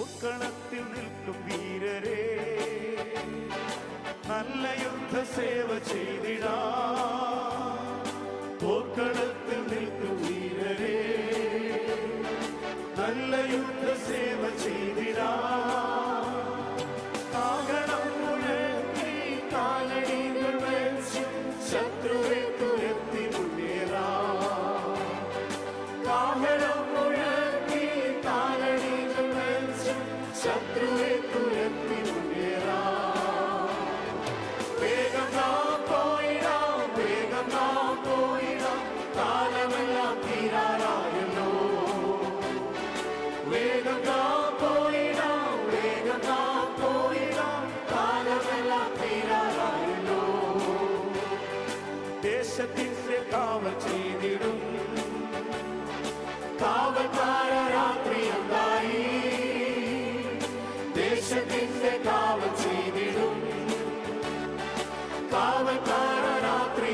പോക്കളത്തിൽ നിൽക്കും വീരരെ. നല്ല യുദ്ധ സേവ ചെയ്തിടാ. പോക്കളത്തിൽ നിൽക്കും വീരരെ. നല്ല യുദ്ധ സേവ വേഗം പോയിടാം വേഗം പോയിടാം കാലമെല്ലാം തീരാറായല്ലോ ദേശത്തിന്റെ കാവൽ ചെയ്തിടും. കാവൽക്കാര രാത്രി എന്തായി ദേശത്തിന്റെ കാവൽ ചെയ്തിടും. കാവൽക്കാര രാത്രി